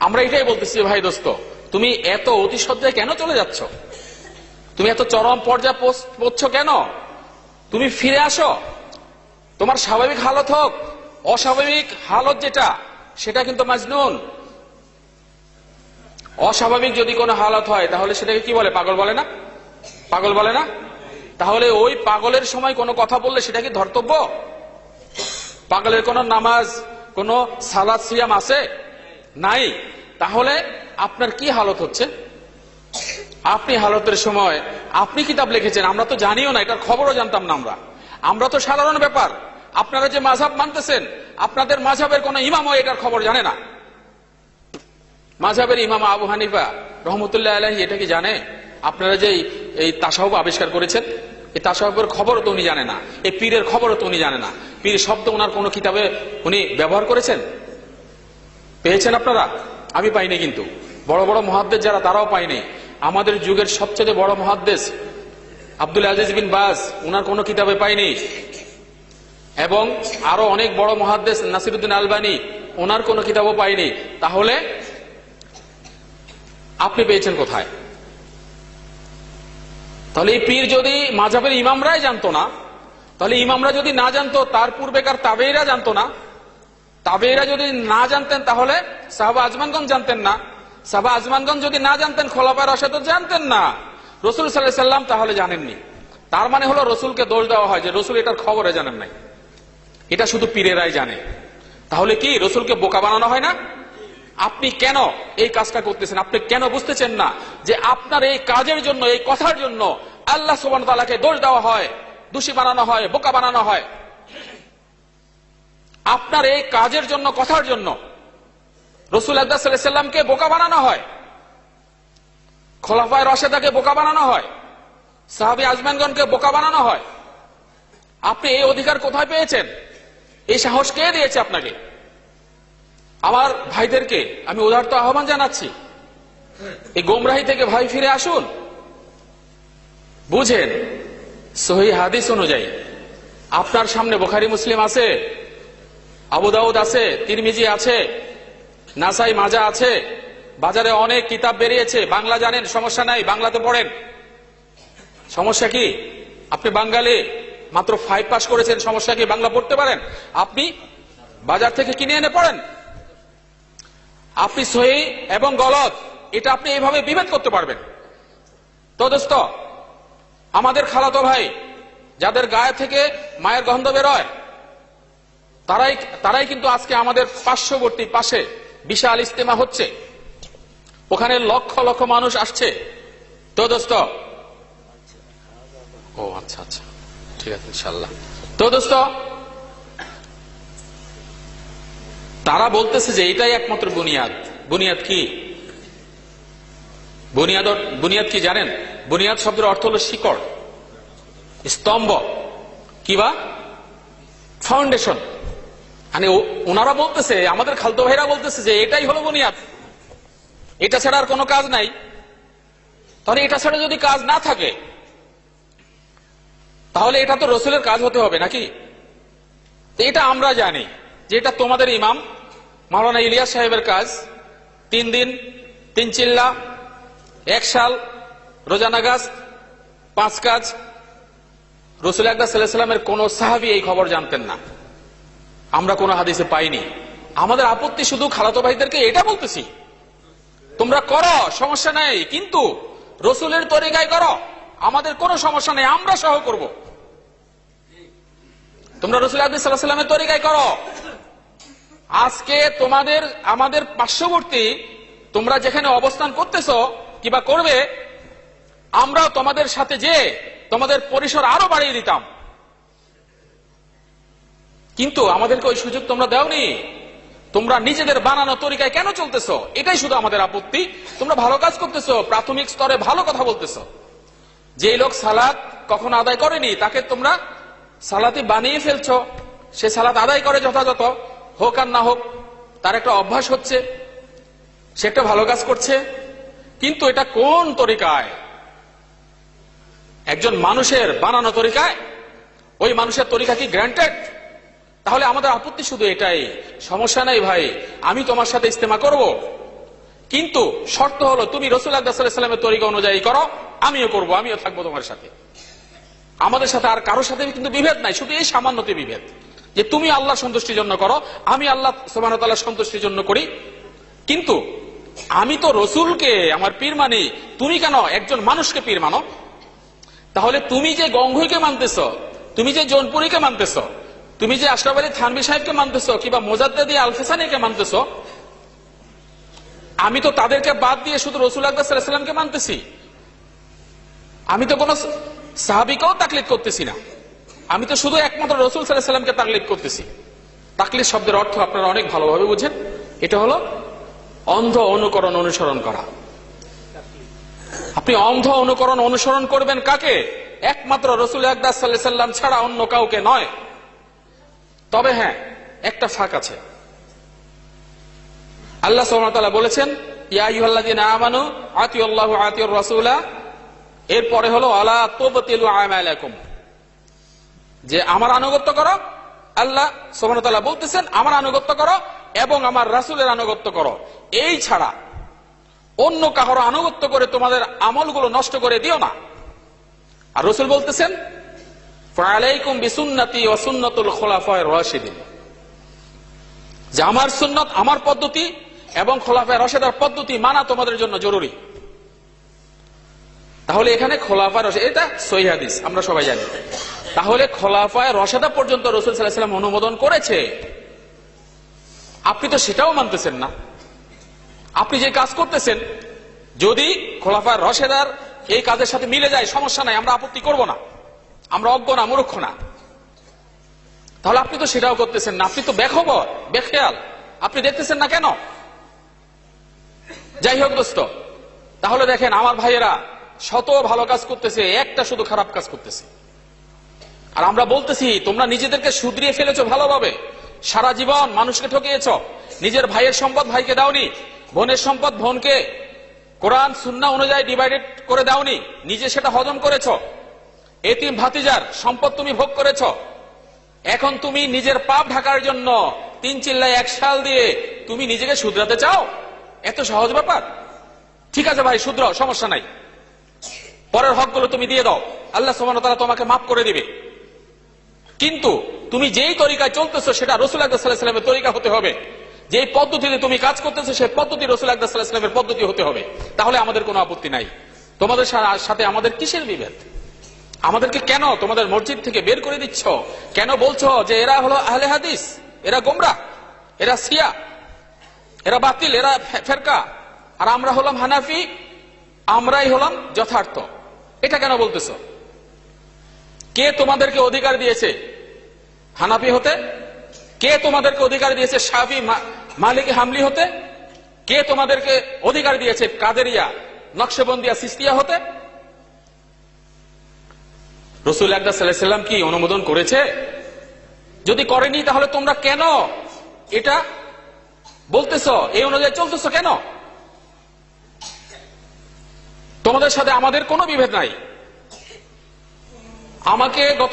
আমরা এটাই বলতেছি, ভাই দোস্ত, তুমি এত অতিশয্যায় কেন চলে যাচ্ছ? তুমি এত চরম পর্যায়ে পৌঁছছো কেন? তুমি ফিরে আসো। তোমার স্বাভাবিক হালত হোক, অস্বাভাবিক হালত যেটা, সেটা কিন্তু মাজনুন। অস্বাভাবিক যদি কোনো হালত হয়, তাহলে সেটাকে কি বলে? পাগল বলে না? পাগল বলে না? তাহলে ওই পাগলের সময় কোনো কথা বললে সেটা কি ধর্তব্য? পাগলের কোনো নামাজ, কোনো সালাদ সিয়াম আছে? নাই, তাহলে আপনার কি হালত হচ্ছে? আপনি হালতের সময়, আপনি কিতাব লিখেছেন, আমরা তো জানিও না, এটার খবরও জানতাম না আমরা। আমরা তো সাধারণ ব্যাপার। আপনারা যে মাঝাব মানতেছেন, আপনাদের মাঝাবের কোন ইমামও এটার খবর জানে না। মাঝাবের ইমাম আবু হানিফা রহমতুল্লাহ আলহী এটা কি জানে? আপনারা যে এই- তাসাহব আবিষ্কার করেছেন, এই তাসাহবের খবরও তো উনি জানে না। এই পীরের খবরও তো উনি জানে না। পীর শব্দ ওনার কোন কিতাবে উনি ব্যবহার করেছেন? পেয়েছেন আপনারা? আমি পাইনি কিন্তু। বড় বড় মহাদ্দেশ যারা, তারাও পাইনি। আমাদের যুগের সবচেয়ে বড় মহাদ্দেশ আব্দুল আজিজ বিন বাস ওনার কোনো কিতাবে পাইনি। এবং আরও অনেক বড় মহাদ্দেশ নাসিরুদ্দিন আলবানি ওনার কোনো কিতাবও পাইনি। তাহলে আপনি পেয়েছেন কোথায়? তাহলে এই পীর যদি মাঝাবের ইমামরাই জানতো না, তাহলে ইমামরা যদি না জানতো, তার পূর্বেকার তাবেইরা জানতো না তাবেইরা যদি না জানতেন তাহলে সাহাবা আজমানগঞ্জ জানতেন না। সাহাবা আজমানগঞ্জ যদি না জানতেন খোলাফায় রশাদ জানতেন না। রসুল সাল্লাহ সাল্লাম তাহলে জানেননি। তার মানে হলো রসুলকে দোষ দেওয়া হয় যে রসুল এটার খবরে জানেন নাই। এটা শুধু পীরেরাই জানে। তাহলে কি রসুলকে বোকা বানানো হয় না? আপনি কেন এই কাজটা করতেছেন? আপনি কেন বুঝতেছেন না যে আপনার এই কাজের জন্য, এই কথার জন্য আল্লাহ সুবান তালাকে দোষ দেওয়া হয়, দোষী বানানো হয়, বোকা বানানো হয়? আপনার এই কাজের জন্য, কথার জন্য রসুল আদাসাল্লামকে বোকা বানানো হয়। খোলাফায় রশেদাকে বোকা বানানো হয়। সাহাবি আজমানগণকে বোকা বানানো হয়। আপনি এই অধিকার কোথায় পেয়েছেন? এই সাহস কে দিয়েছে আপনাকে? আমার ভাইদেরকে আমি উদারত আহ্বান জানাচ্ছি। এই গোমরাহি থেকে ভাই ফিরে আসুন। বুঝেন, সহি হাদিস অনুযায়ী আপনার সামনে বোখারি, মুসলিম আছে। আবু দাউদ আছে, তিরমিজি আছে, নাসাই মাজা আছে, বাজারে অনেক কিতাব বেরিয়েছে, বাংলা জানেন, সমস্যা নাই, বাংলাতে পড়েন। সমস্যা কি? আপনি বাঙালি, মাত্র ফাইভ পাস করেছেন, সমস্যা কি, বাংলা পড়তে পারেন? আপনি বাজার থেকে কিনে এনে পড়েন। আপনি সহি এবং গলত, এটা আপনি এইভাবে বিভেদ করতে পারবেন। তো দোস্ত, আমাদের খালাতো ভাই, যাদের গায়ে থেকে মায়ের গন্ধ বেরোয় তারাই তারাই কিন্তু আজকে আমাদের পার্শ্ববর্তী পাশে বিশাল ইস্তেমা হচ্ছে। ওখানে লক্ষ লক্ষ মানুষ আসছে। তো দোস্ত, ও আচ্ছা আচ্ছা। ঠিক আছে ইনশাল্লাহ তো দোস্ত, তারা বলতেছে যে এটাই একমাত্র বুনিয়াদ। বুনিয়াদ কি? বুনিয়াদ বুনিয়াদ কি জানেন? বুনিয়াদ শব্দের অর্থ হলো শিকড়, স্তম্ভ। কি বা? ফাউন্ডেশন মানে ওনারা বলতেছে, আমাদের খালতো ভাইরা বলতেছে যে, এটাই হলো বুনিয়াদ। এটা ছাড়া আর কোনো কাজ নাই। তাহলে এটা ছাড়া যদি কাজ না থাকে, তাহলে এটা তো রসুলের কাজ হতে হবে নাকি? এটা আমরা জানি যে এটা তোমাদের ইমাম, মাওলানা ইলিয়াস সাহেবের কাজ। তিন দিন, তিন চিল্লা, এক সাল রোজানাগাজ পাঁচ কাজ। রসুল আকদা সাল্লামের কোন সাহাবি এই খবর জানতেন না। আমরা কোনো হাদিসে পাইনি। আমাদের আপত্তি শুধু খালাতো ভাইদেরকে এটা বলতেছি। তোমরা করো, সমস্যা নেই, কিন্তু রসুলের তরিকায় করো। আমাদের কোনো সমস্যা নেই, আমরা সহ করব। তোমরা রসুল সাল্লাহ সাল্লামের তরিকায় করো। আজকে তোমাদের, আমাদের পার্শ্ববর্তী, তোমরা যেখানে অবস্থান করতেছো কিবা করবে? আমরাও তোমাদের সাথে যে তোমাদের পরিসর আরও বাড়িয়ে দিতাম। কিন্তু আমাদেরকে ওই সুযোগ তোমরা দেওনি। তোমরা নিজেদের বানানো তরিকায় কেন চলতেছো? এটাই শুধু আমাদের আপত্তি। তোমরা ভালো কাজ করতেছো, প্রাথমিক স্তরে ভালো কথা বলতেছো। যে লোক সালাদ কখন আদায় করেনি, তাকে তোমরা সালাতি বানিয়ে ফেলছো। সে সালাত আদায় করে যথাযথ, হোক আর না হোক, তার একটা অভ্যাস হচ্ছে। সে একটা ভালো কাজ করছে। কিন্তু এটা কোন তরিকায়? একজন মানুষের বানানো তরিকায়? ওই মানুষের তরিকা কি গ্রান্টেড? তাহলে আমাদের আপত্তি শুধু এটাই। সমস্যা নাই ভাই, আমি তোমার সাথে ইস্তেমা করব। কিন্তু শর্ত হলো, তুমি রসুল আকদামের তরিকা অনুযায়ী করো, আমিও করব, আমিও থাকব তোমার সাথে। আমাদের সাথে আর কারোর সাথে কিন্তু বিভেদ নাই, শুধু এই সামান্যতে বিভেদ। যে তুমি আল্লাহ সন্তুষ্টির জন্য করো, আমি আল্লাহ সোমান সন্তুষ্টির জন্য করি। কিন্তু আমি তো রসুলকে, আমার পীর মানি, তুমি কেন একজন মানুষকে পীর মানো? তাহলে তুমি যে গঙ্গুইকে মানতেছ, তুমি যে জোনপুরীকে মানতেছ তুমি যে আশরাফ আলী থানবি সাহেবকে মানতেছ, কিংবা মোজাদ্দি আলফেসানিকে মানতেছ, আমি তো তাদেরকে বাদ দিয়ে শুধু রসুল আকদাসাল্লামকে মানতেছি। আমি তো কোন সাহাবিকেও তাকলিদ করতেছি না। আমি তো শুধু একমাত্র রসুল সাল্লামকে তাকলিদ করতেছি। তাকলিদ শব্দের অর্থ আপনারা অনেক ভালোভাবে বুঝেন। এটা হলো অন্ধ অনুকরণ অনুসরণ করা। আপনি অন্ধ অনুকরণ অনুসরণ করবেন কাকে? একমাত্র রসুল আকদাস সাল্লাম ছাড়া অন্য কাউকে নয়। তবে হ্যাঁ একটা ফাঁক আছে। আল্লাহ সোহামতাল্লাহ বলেছেন এরপরে হলো, আলা তোবতিলু যে আমার আনুগত্য করো, আল্লাহ সোহামতাল্লাহ বলতেছেন, আমার আনুগত্য করো এবং আমার রাসুলের আনুগত্য করো। এই ছাড়া অন্য কাহর আনুগত্য করে তোমাদের আমলগুলো নষ্ট করে দিও না। আর রসুল বলতেছেন ফালাইকুম বিসুন্নতি খোলাফায় রাশিদিন। যে আমার আমার পদ্ধতি এবং পদ্ধতি মানা তোমাদের জন্য জরুরি। তাহলে এখানে খোলাফায় এটা আমরা সবাই জানি। তাহলে খোলাফায় পর্যন্ত রসুল সাল্লাহাম অনুমোদন করেছে। আপনি তো সেটাও মানতেছেন না। আপনি যে কাজ করতেছেন, যদি খোলাফায় রশেদার এই কাজের সাথে মিলে যায়, সমস্যা নাই, আমরা আপত্তি করব না। আমরা অজ্ঞ না, মূর্খ না। তাহলে আপনি তো সেটাও করতেছেন না। আপনি তো বেখবর, বেখেয়াল। আপনি দেখতেছেন না কেন? যাই হোক দোস্ত, তাহলে দেখেন আমার ভাইয়েরা শত ভালো কাজ করতেছে, একটা শুধু খারাপ কাজ করতেছে। আর আমরা বলতেছি, তোমরা নিজেদেরকে শুধরিয়ে ফেলেছো ভালোভাবে। সারা জীবন মানুষকে ঠকিয়েছ। নিজের ভাইয়ের সম্পদ ভাইকে দাওনি, বোনের সম্পদ বোনকে কোরআন সুন্না অনুযায়ী ডিভাইডেড করে দাওনি। নিজে সেটা হজম করেছ। এতিম ভাতিজার, সম্পদ তুমি ভোগ করেছ। এখন তুমি নিজের পাপ ঢাকার জন্য তিন চিল্লায় এক সাল দিয়ে তুমি নিজেকে শুধরাতে চাও? এত সহজ ব্যাপার। ঠিক আছে ভাই, শুধর, সমস্যা নাই। পরের হকগুলো তুমি দিয়ে দাও। আল্লাহ সোমান তারা তোমাকে মাফ করে দিবে। কিন্তু তুমি যেই তরিকায় চলতেছো, সেটা রসুল আকদামের তরিকা হতে হবে। যেই পদ্ধতিতে তুমি কাজ করতেছো সেই পদ্ধতি রসুল আকদামের পদ্ধতি হতে হবে। তাহলে আমাদের কোনো আপত্তি নাই। তোমাদের সাথে আমাদের কিসের বিভেদ? আমাদেরকে কেন তোমাদের মসজিদ থেকে বের করে দিচ্ছ? কেন বলছো যে এরা হলো আহলে হাদিস? এরা গোমরা, এরা সিয়া এরা বাতিল, এরা ফেরকা। আর আমরা হলাম হানাফি, আমরাই হলাম যথার্থ। এটা কেন বলতেছ? কে তোমাদেরকে অধিকার দিয়েছে হানাফি হতে? কে তোমাদেরকে অধিকার দিয়েছে সাফি মালিক হামলি হতে? কে তোমাদেরকে অধিকার দিয়েছে কাদেরিয়া, নকশবন্দিয়া সিস্তিয়া হতে? রসুল আকদা সাল্লাম কি অনুমোদন করেছে? যদি করেনি, তাহলে তোমরা কেন এটা বলতেছ? এই অনুযায়ী চলতেছ কেন? তোমাদের সাথে আমাদের কোনো বিভেদ নাই। আমাকে গত